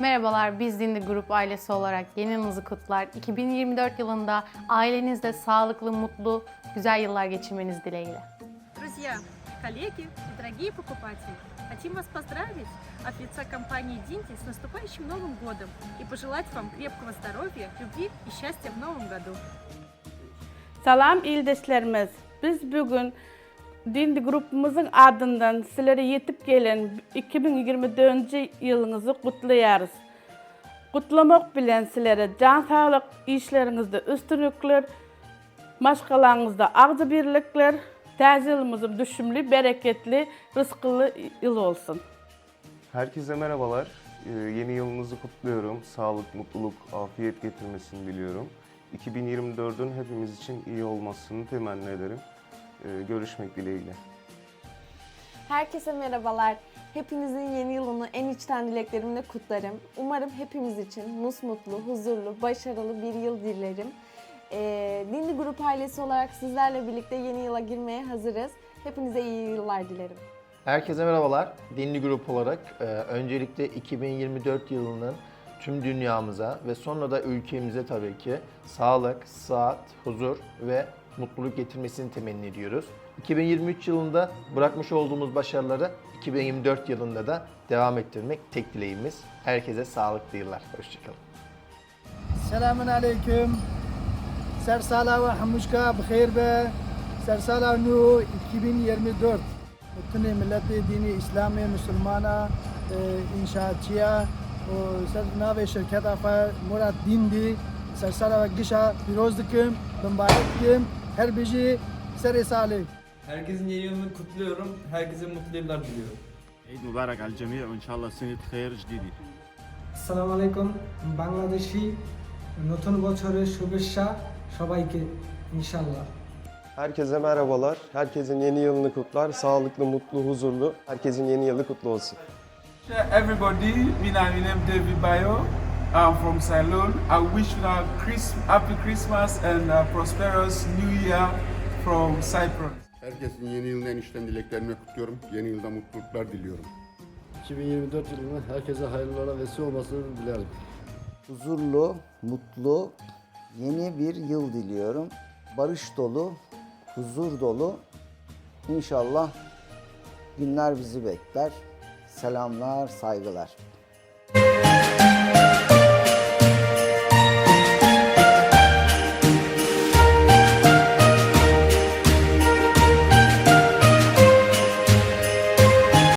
Merhabalar, biz Dindi Grup ailesi olarak yeni yılınızı kutlar. 2024 yılında ailenizle sağlıklı, mutlu, güzel yıllar geçirmeniz dileğiyle. Друзья, коллеги и дорогие покупатели, хотим вас поздравить от лица компании Динти с наступающим Новым годом и пожелать вам крепкого здоровья, любви и счастья в Новом году. Salam ildeşlerimiz. Biz bugün Dindi grubumuzun adından sizlere yetip gelen 2024 yılınızı kutlayarız. Kutlamak bilen sizlere can sağlık işlerinizde üstünlükler, maşgalarınızda ağzı birlikler, yılımızın düşümlü, bereketli, rızkılı yıl olsun. Herkese merhabalar. Ee, yeni yılınızı kutluyorum. Sağlık, mutluluk, afiyet getirmesini diliyorum. 2024'ün hepimiz için iyi olmasını temenni ederim. Ee, görüşmek dileğiyle. Herkese merhabalar. Hepinizin yeni yılını en içten dileklerimle kutlarım. Umarım hepimiz için musmutlu, huzurlu, başarılı bir yıl dilerim. Ee, Dindi Grup ailesi olarak sizlerle birlikte yeni yıla girmeye hazırız. Hepinize iyi yıllar dilerim. Herkese merhabalar. Dinli Grup olarak e, öncelikle 2024 yılının tüm dünyamıza ve sonra da ülkemize tabii ki sağlık, sıhhat, huzur ve mutluluk getirmesini temenni ediyoruz. 2023 yılında bırakmış olduğumuz başarıları 2024 yılında da devam ettirmek tek dileğimiz. Herkese sağlıklı yıllar. Hoşçakalın. سلام عليكم سر سالا و هموشکا بخیر به سر سالا نو 2024 bütün milleti dini İslami Müslümana e, inşaatçıya o ser nave şirket afa Murat Dindi ser sala ve gişa piroz dikim mübarek dikim her biri sere salim. Herkesin yeni yılını kutluyorum. Herkese mutlu yıllar diliyorum. Eid mübarek al cemiye. İnşallah seni hayır ciddi. আসসালামু আলাইকুম বাংলাদেশি নতুন বছরের শুভেচ্ছা সবাইকে ইনশাল্লাহ Herkese merhabalar. Herkesin yeni yılını kutlar. Sağlıklı, mutlu, huzurlu. Herkesin yeni yılı kutlu olsun. Everybody, my name is David Bayo. I'm from Ceylon. I wish you a Chris, happy Christmas and a prosperous New Year from Cyprus. Herkesin yeni yılın en içten dileklerini kutluyorum. Yeni yılda mutluluklar diliyorum. 2024 yılının herkese hayırlara vesile olmasını dilerim. huzurlu, mutlu, yeni bir yıl diliyorum. Barış dolu, huzur dolu. İnşallah günler bizi bekler. Selamlar, saygılar.